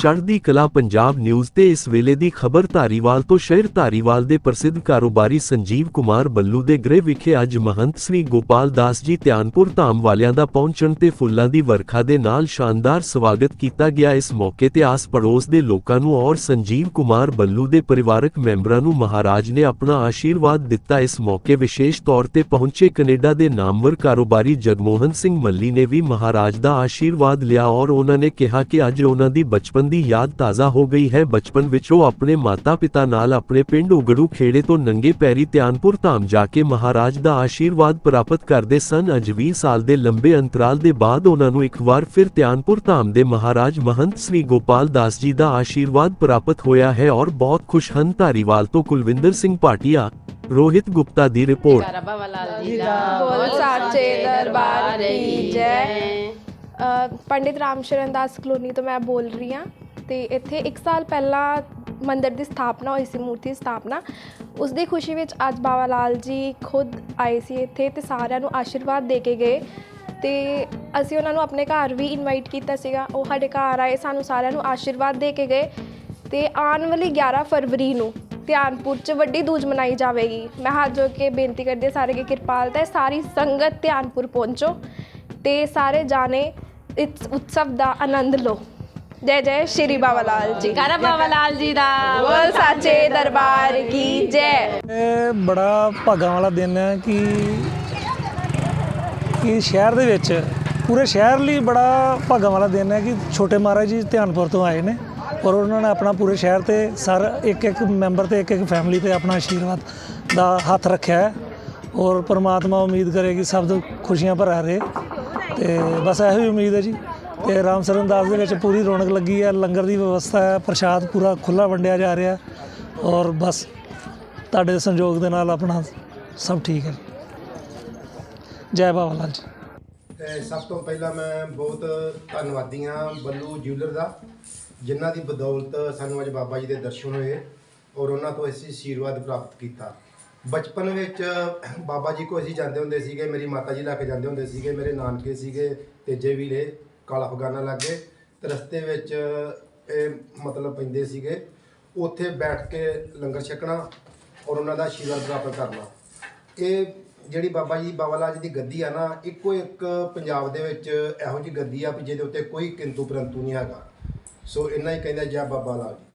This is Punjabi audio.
ਚੜ੍ਹਦੀ ਕਲਾ ਪੰਜਾਬ ਨਿਊਜ਼ ਤੇ ਇਸ ਵੇਲੇ ਦੀ ਖਬਰ ਧਾਰੀਵਾਲ ਤੋਂ ਸ਼ਹਿਰ ਧਾਰੀਵਾਲ ਦੇ ਪ੍ਰਸਿੱਧ ਕਾਰੋਬਾਰੀ ਸੰਜੀਵ ਕੁਮਾਰ ਬੱਲੂ ਦੇ ਗ੍ਰਹਿ ਵਿਖੇ ਅੱਜ ਮਹੰਤ ਸ੍ਰੀ ਗੋਪਾਲ ਦਾਸ ਜੀ ਧਿਆਨਪੁਰ ਧਾਮ ਵਾਲਿਆਂ ਦਾ ਪਹੁੰਚਣ ਤੇ ਫੁੱਲਾਂ ਦੀ ਵਰਖਾ ਦੇ ਨਾਲ ਸ਼ਾਨਦਾਰ ਸਵਾਗਤ ਕੀਤਾ ਗਿਆ। ਇਸ ਮੌਕੇ ਤੇ ਆਸ ਪੜੋਸ ਦੇ ਲੋਕਾਂ ਨੂੰ ਔਰ ਸੰਜੀਵ ਕੁਮਾਰ ਬੱਲੂ ਦੇ ਪਰਿਵਾਰਕ ਮੈਂਬਰਾਂ ਨੂੰ ਮਹਾਰਾਜ ਨੇ ਆਪਣਾ ਆਸ਼ੀਰਵਾਦ ਦਿੱਤਾ। ਇਸ ਮੌਕੇ ਵਿਸ਼ੇਸ਼ ਤੌਰ ਤੇ ਪਹੁੰਚੇ ਕੈਨੇਡਾ ਦੇ ਨਾਮਵਰ ਕਾਰੋਬਾਰੀ ਜਗਮੋਹਨ ਸਿੰਘ ਮੱਲੀ ਨੇ ਵੀ ਮਹਾਰਾਜ ਦਾ ਆਸ਼ੀਰਵਾਦ ਲਿਆ ਔਰ ਉਹਨਾਂ ਨੇ ਕਿਹਾ ਕਿ ਅੱਜ ਉਹਨਾਂ ਦੀ ਬਚਪਨ ਦੀ ਯਾਦ ਤਾਜ਼ਾ ਹੋ ਗਈ ਹੈ। ਬਚਪਨ ਵਿੱਚ ਉਹ ਆਪਣੇ ਮਾਤਾ-ਪਿਤਾ ਨਾਲ ਆਪਣੇ ਪਿੰਡ ਉਗੜੂ ਖੇੜੇ ਤੋਂ ਨੰਗੇ ਪੈਰੀ ਧਿਆਨਪੁਰ ਧਾਮ ਜਾ ਕੇ ਮਹਾਰਾਜ ਦਾ ਆਸ਼ੀਰਵਾਦ ਪ੍ਰਾਪਤ ਕਰਦੇ ਸਨ। ਅੱਜ 20 ਸਾਲ ਦੇ ਲੰਬੇ ਅੰਤਰਾਲ ਦੇ ਬਾਅਦ ਉਹਨਾਂ ਨੂੰ ਇੱਕ ਵਾਰ ਫਿਰ ਧਿਆਨਪੁਰ ਧਾਮ ਦੇ ਮਹਾਰਾਜ ਮਹੰਤ ਸ੍ਰੀ ਗੋਪਾਲ ਦਾਸ ਜੀ ਦਾ ਆਸ਼ੀਰਵਾਦ ਪ੍ਰਾਪਤ ਹੋਇਆ ਹੈ ਔਰ ਬਹੁਤ ਖੁਸ਼ ਹਨ। ਧਾਰੀਵਾਲ ਤੋਂ ਕੁਲਵਿੰਦਰ ਸਿੰਘ ਭਾਟੀਆ, ਰੋਹਿਤ ਗੁਪਤਾ ਦੀ ਰਿਪੋਰਟ। ਬਾਬਾ ਵਾਲਾ ਜੀ। ਦਾ ਬੋਲ ਪੰਡਿਤ ਰਾਮ ਸ਼ਰਨ ਦਾਸ ਕਲੋਨੀ ਤੋਂ ਮੈਂ ਬੋਲ ਰਹੀ ਹਾਂ ਤੇ ਇੱਥੇ 1 ਸਾਲ ਪਹਿਲਾਂ ਮੰਦਰ ਦੀ ਸਥਾਪਨਾ ਹੋਈ ਸੀ, ਮੂਰਤੀ ਦੀ ਸਥਾਪਨਾ। ਉਸ ਦੀ ਖੁਸ਼ੀ ਵਿੱਚ ਅੱਜ ਬਾਬਾ ਲਾਲ ਜੀ ਖੁਦ ਆਏ ਸੀ ਇੱਥੇ ਤੇ ਸਾਰਿਆਂ ਨੂੰ ਆਸ਼ੀਰਵਾਦ ਦੇ ਕੇ ਗਏ ਤੇ ਅਸੀਂ ਉਹਨਾਂ ਨੂੰ ਆਪਣੇ ਘਰ ਵੀ ਇਨਵਾਈਟ ਕੀਤਾ ਸੀਗਾ। ਉਹ ਸਾਡੇ ਘਰ ਆਏ, ਸਾਨੂੰ ਸਾਰਿਆਂ ਨੂੰ ਆਸ਼ੀਰਵਾਦ ਦੇ ਕੇ ਗਏ ਤੇ ਆਉਣ ਵਾਲੀ 11 ਫਰਵਰੀ ਨੂੰ ਧਿਆਨਪੁਰ 'ਚ ਵੱਡੀ ਦੂਜ ਮਨਾਈ ਜਾਵੇਗੀ। ਮੈਂ ਹੱਥ ਜੋੜ ਕੇ ਬੇਨਤੀ ਕਰਦੀ ਹਾਂ ਸਾਰੇ ਕੀ ਕਿਰਪਾਲਤਾ ਹੈ, ਸਾਰੀ ਸੰਗਤ ਧਿਆਨਪੁਰ ਪਹੁੰਚੋ ਤੇ ਸਾਰੇ ਜਾਣੇ ਇਸ ਉਤਸਵ ਦਾ ਆਨੰਦ ਲਓ ਜੈ ਜੈ ਸ਼੍ਰੀ ਬਾਬਾ ਲਾਲ ਜੀ ਕਰ ਬਾਬਾ ਲਾਲ ਜੀ ਦਾ ਬੋਲ ਸਾਚੇ ਦਰਬਾਰ ਕੀ ਜੈ ਇਹ ਬੜਾ ਭਾਗਾਂ ਵਾਲਾ ਦਿਨ ਹੈ ਕਿ ਕਿ ਸ਼ਹਿਰ ਦੇ ਵਿੱਚ ਪੂਰੇ ਸ਼ਹਿਰ ਲਈ ਬੜਾ ਭਾਗਾਂ ਵਾਲਾ ਦਿਨ ਹੈ ਕਿ ਛੋਟੇ ਮਹਾਰਾਜ ਜੀ ਧਿਆਨਪੁਰ ਤੋਂ ਆਏ ਨੇ ਔਰ ਉਹਨਾਂ ਨੇ ਆਪਣਾ ਪੂਰੇ ਸ਼ਹਿਰ ਤੇ ਸਰ ਇੱਕ ਇੱਕ ਮੈਂਬਰ ਤੇ ਇੱਕ ਇੱਕ ਫੈਮਿਲੀ ਤੇ ਆਪਣਾ ਆਸ਼ੀਰਵਾਦ ਦਾ ਹੱਥ ਰੱਖਿਆ ਹੈ ਔਰ ਪ੍ਰਮਾਤਮਾ ਉਮੀਦ ਕਰੇ ਕਿ ਸਭ ਤੋਂ ਖੁਸ਼ੀਆਂ ਭਰਾ ਰਹੇ। ਤੇ ਬਸ ਇਹੋ ਹੀ ਉਮੀਦ ਹੈ ਜੀ ਤੇ ਰਾਮ ਸਰਨ ਦਾਸ ਦੇ ਵਿੱਚ ਪੂਰੀ ਰੌਣਕ ਲੱਗੀ ਹੈ, ਲੰਗਰ ਦੀ ਵਿਵਸਥਾ ਹੈ, ਪ੍ਰਸ਼ਾਦ ਪੂਰਾ ਖੁੱਲਾ ਵੰਡਿਆ ਜਾ ਰਿਹਾ ਔਰ ਬਸ ਤੁਹਾਡੇ ਸੰਯੋਗ ਦੇ ਨਾਲ ਆਪਣਾ ਸਭ ਠੀਕ ਹੈ। ਜੈ ਬਾਬਾ ਲਾਲ ਜੀ। ਤੇ ਸਭ ਤੋਂ ਪਹਿਲਾਂ ਮੈਂ ਬਹੁਤ ਧੰਨਵਾਦੀ ਹਾਂ ਬੱਲੂ ਜਿਊਲਰ ਦਾ, ਜਿਨ੍ਹਾਂ ਦੀ ਬਦੌਲਤ ਸਾਨੂੰ ਅੱਜ ਬਾਬਾ ਜੀ ਦੇ ਦਰਸ਼ਨ ਹੋਏ ਔਰ ਉਹਨਾਂ ਤੋਂ ਅਸੀਂ ਆਸ਼ੀਰਵਾਦ ਪ੍ਰਾਪਤ ਕੀਤਾ। ਬਚਪਨ ਵਿੱਚ ਬਾਬਾ ਜੀ ਕੋ ਅਸੀਂ ਜਾਂਦੇ ਹੁੰਦੇ ਸੀਗੇ, ਮੇਰੀ ਮਾਤਾ ਜੀ ਲੈ ਕੇ ਜਾਂਦੇ ਹੁੰਦੇ ਸੀਗੇ, ਮੇਰੇ ਨਾਨਕੇ ਸੀਗੇ, ਤੇਜੇ ਵੀਲੇ ਕਾਲਾ ਫਗਾਨਾ ਲਾਗੇ, ਤੇ ਰਸਤੇ ਵਿੱਚ ਇਹ ਮਤਲਬ ਪੈਂਦੇ ਸੀਗੇ, ਉੱਥੇ ਬੈਠ ਕੇ ਲੰਗਰ ਛਕਣਾ ਔਰ ਉਹਨਾਂ ਦਾ ਆਸ਼ੀਰਵਾਦ ਪ੍ਰਾਪਤ ਕਰਨਾ। ਇਹ ਜਿਹੜੀ ਬਾਬਾ ਜੀ, ਬਾਬਾ ਲਾਲ ਜੀ ਦੀ ਗੱਦੀ ਆ ਨਾ, ਇੱਕੋ ਇੱਕ ਪੰਜਾਬ ਦੇ ਵਿੱਚ ਇਹੋ ਜਿਹੀ ਗੱਦੀ ਆ ਵੀ ਜਿਹਦੇ ਉੱਤੇ ਕੋਈ ਕਿੰਤੂ ਪਰੰਤੂ ਨਹੀਂ ਹੈਗਾ। ਸੋ ਇੰਨਾ ਹੀ ਕਹਿੰਦਾ ਜੈ ਬਾਬਾ ਲਾਲ ਜੀ।